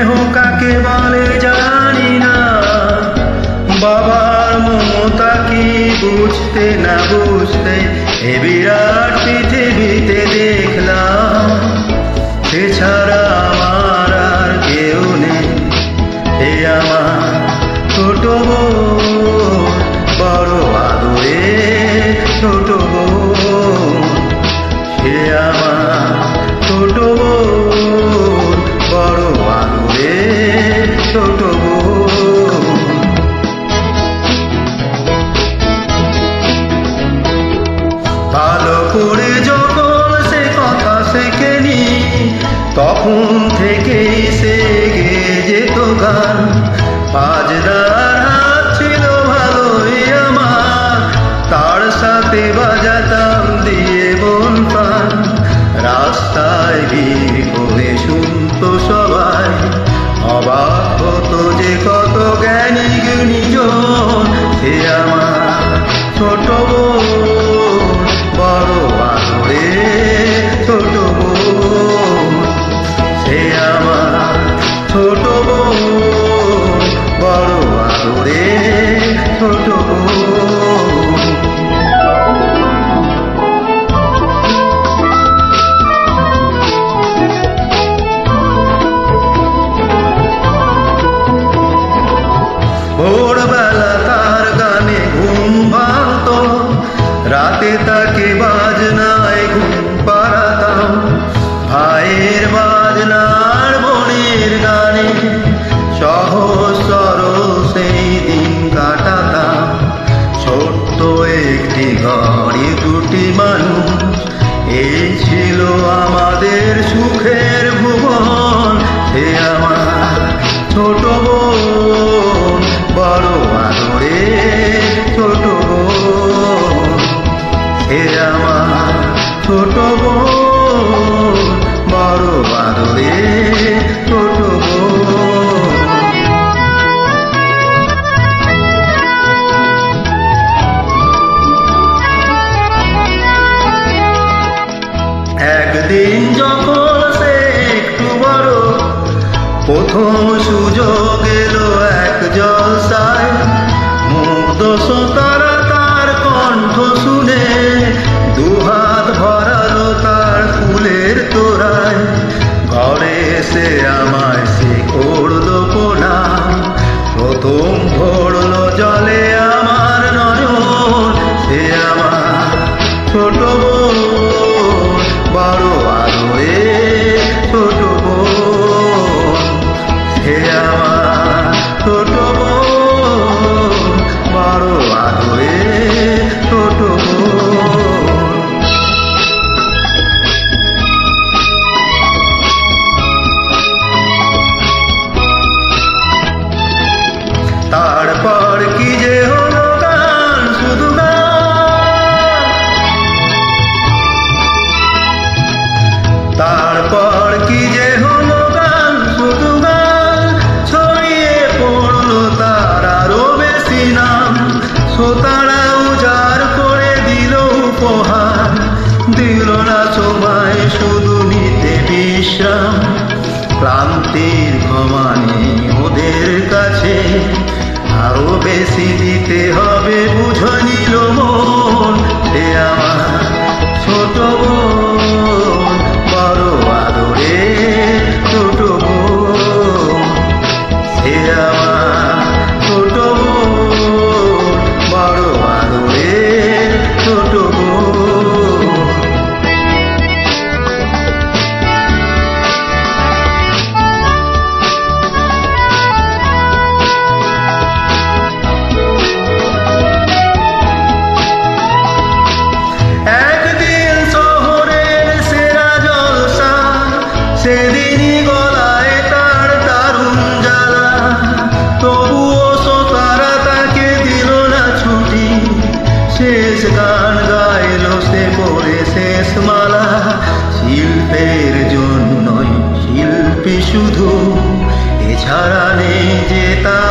স্নেহ কাকে বলে জানি না বাবার মমতা কি বুঝতে না বুঝতে এ বিরাট পৃথিবীতে দেখলাম এছাড়া আমার আর কেউ নেই এ আমার ছোট বড় আদরে ছোট সে আমার ভালো করে যখন সে কথা শেখেনি তখন থেকেই সে গে যেত গান। বাজদার মানুষ এই ছিল আমাদের সুখের ভুবন সে আমার ছোট বোন। শ্রোতারা উজাড় করে দিল উপহার। দিল না সময় শুধু নিতে বিশ্রাম। ক্লান্তির ঘমানি ওদের কাছে আরও বেশি দিতে হবে, বুঝে নিল মন। আমার ছোট বড় আদরে ছোট সে আমার গান গাইল সে পড়ে শেষ মালা শিল্পের জন্যই শিল্পী শুধু এছাড়া নেই যে তার